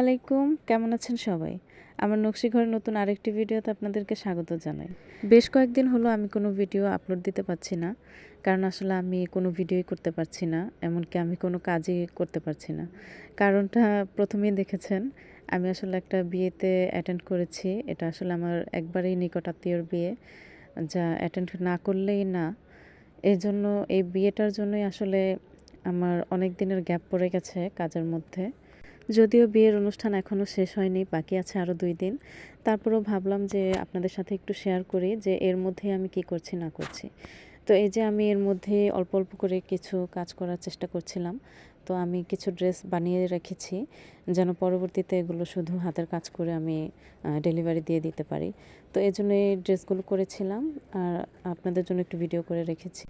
আলাইকুম। কেমন আছেন সবাই? আমার নকশি ঘরের নতুন আরেকটি ভিডিওতে আপনাদেরকে স্বাগত জানাই। বেশ কয়েকদিন হলো আমি কোনো ভিডিও আপলোড দিতে পারছি না, কারণ আসলে আমি কোনো ভিডিওই করতে পারছি না, এমনকি আমি কোনো কাজই করতে পারছি না। কারণটা প্রথমেই দেখেছেন, আমি আসলে একটা বিয়েতে অ্যাটেন্ড করেছি, এটা আসলে আমার একবারেই নিকট আত্মীয়র বিয়ে, যা অ্যাটেন্ড না করলেই না। এই জন্য, এই বিয়েটার জন্যই আসলে আমার অনেক দিনের গ্যাপ পড়ে গেছে কাজের মধ্যে। যদিও বিয়ের অনুষ্ঠান এখনও শেষ হয়নি, বাকি আছে আরও দুই দিন। তারপরেও ভাবলাম যে আপনাদের সাথে একটু শেয়ার করি যে এর মধ্যে আমি কি করছি, না করছি। তো এই যে আমি এর মধ্যে অল্প অল্প করে কিছু কাজ করার চেষ্টা করছিলাম। তো আমি কিছু ড্রেস বানিয়ে রেখেছি, যেন পরবর্তীতে এগুলো শুধু হাতের কাজ করে আমি ডেলিভারি দিয়ে দিতে পারি। তো এই জন্য এই ড্রেসগুলো করেছিলাম আর আপনাদের জন্য একটু ভিডিও করে রেখেছি।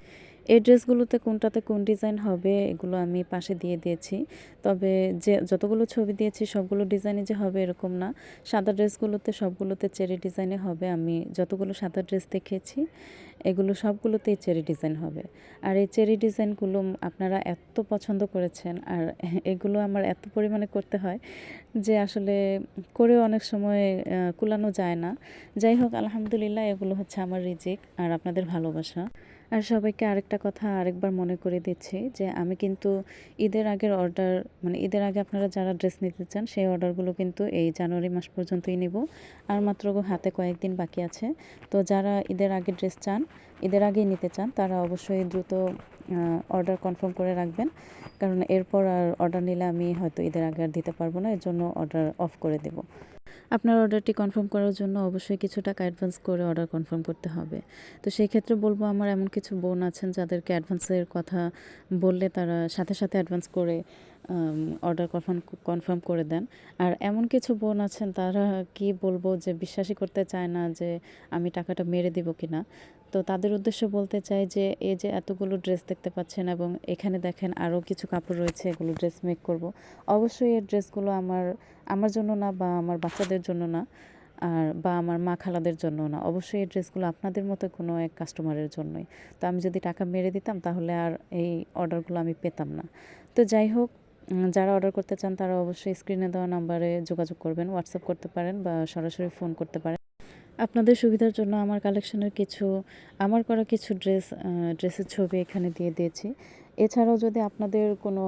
এই ড্রেসগুলোতে কোনটাতে কোন ডিজাইন হবে এগুলো আমি পাশে দিয়ে দিয়েছি। তবে যে যতগুলো ছবি দিয়েছি সবগুলো ডিজাইনে যে হবে এরকম না। সাদা ড্রেসগুলোতে সবগুলোতে চেরি ডিজাইনে হবে। আমি যতগুলো সাদা ড্রেস দেখেছি, এগুলো সবগুলোতেই চেরি ডিজাইন হবে। আর এই চেরি ডিজাইনগুলো আপনারা এত পছন্দ করেছেন আর এগুলো আমার এত পরিমাণে করতে হয় যে আসলে করেও অনেক সময় কুলানো যায় না। যাই হোক আলহামদুলিল্লাহ, এগুলো হচ্ছে আমার রিজিক আর আপনাদের ভালোবাসা। আর সবাইকে আরেকটা কথা আরেকবার মনে করে দিচ্ছি যে আমি কিন্তু ঈদের আগের অর্ডার মানে ঈদের আগে আপনারা যারা ড্রেস নিতে চান, সেই অর্ডারগুলো কিন্তু এই জানুয়ারি মাস পর্যন্তই নিব। আর মাত্র হাতে কয়েকদিন বাকি আছে। তো যারা ঈদের আগে ড্রেস চান ঈদের আগেই নিতে চান, তারা অবশ্যই দ্রুত অর্ডার কনফার্ম করে রাখবেন। কারণ এরপর আর অর্ডার নিলে আমি হয়তো ঈদের আগে আর দিতে পারব না এর জন্য অর্ডার অফ করে দেবো। আপনার অর্ডারটি কনফার্ম করার জন্য অবশ্যই কিছু টাকা অ্যাডভান্স করে অর্ডার কনফার্ম করতে হবে। তো সেই ক্ষেত্রে বলব, আমার এমন কিছু বোন আছেন, যাদেরকে অ্যাডভান্সের কথা বললে তারা সাথে সাথে অ্যাডভান্স করে অর্ডার কনফার্ম কনফার্ম করে দেন। আর এমন কিছু বোন আছেন, তারা কি বলব যে বিশ্বাসই করতে চায় না যে আমি টাকাটা মেরে দিব কি না তো তাদের উদ্দেশ্য বলতে চাই যে, এই যে এতগুলো ড্রেস দেখতে পাচ্ছেন এবং এখানে দেখেন আরও কিছু কাপড় রয়েছে, এগুলো ড্রেস মেক করব। অবশ্যই এই ড্রেসগুলো আমার আমার জন্য না বা আমার বাচ্চাদের জন্য না, আর বা আমার মা খালাদের জন্য না। অবশ্যই এই ড্রেসগুলো আপনাদের মতো কোনো এক কাস্টমারের জন্যই। তো আমি যদি টাকা মেরে দিতাম তাহলে আর এই অর্ডারগুলো আমি পেতাম না। তো যাই হোক যারা অর্ডার করতে চান, তারা অবশ্যই স্ক্রিনে দেওয়া নাম্বারে যোগাযোগ করবেন হোয়াটসঅ্যাপ করতে পারেন বা সরাসরি ফোন করতে পারেন। আপনাদের সুবিধার জন্য আমার কালেকশনের কিছু, আমার করা কিছু ড্রেস ড্রেসের ছবি এখানে দিয়ে দিয়েছি। এছাড়াও যদি আপনাদের কোনো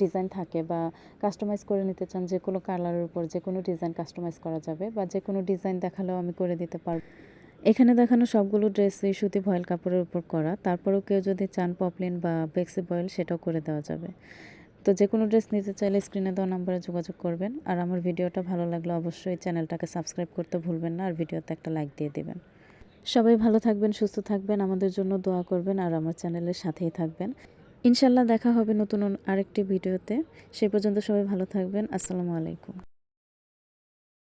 ডিজাইন থাকে বা কাস্টমাইজ করে নিতে চান, যে কোনো কালারের উপর, যে কোনো ডিজাইন কাস্টমাইজ করা যাবে বা যে কোনো ডিজাইন দেখালেও আমি করে দিতে পারব। এখানে দেখানো সবগুলো ড্রেসই সুতি ভয়েল কাপড়ের উপর করা। তারপরেও কেউ যদি চান পপলিন বা বেক্সি বয়েল সেটাও করে দেওয়া যাবে। তো যে কোনো ড্রেস নিতে চাইলে স্ক্রিনে দেওয়া নাম্বারে যোগাযোগ করবেন। আর আমার ভিডিওটা ভালো লাগলে অবশ্যই চ্যানেলটাকে সাবস্ক্রাইব করতে ভুলবেন না, আর ভিডিওতে একটা লাইক দিয়ে দেবেন। সবাই ভালো থাকবেন, সুস্থ থাকবেন, আমাদের জন্য দোয়া করবেন, আর আমার চ্যানেলের সাথেই থাকবেন। ইনশাল্লাহ দেখা হবে নতুন আরেকটি ভিডিওতে। সে পর্যন্ত সবাই ভালো থাকবেন। আসসালামু আলাইকুম।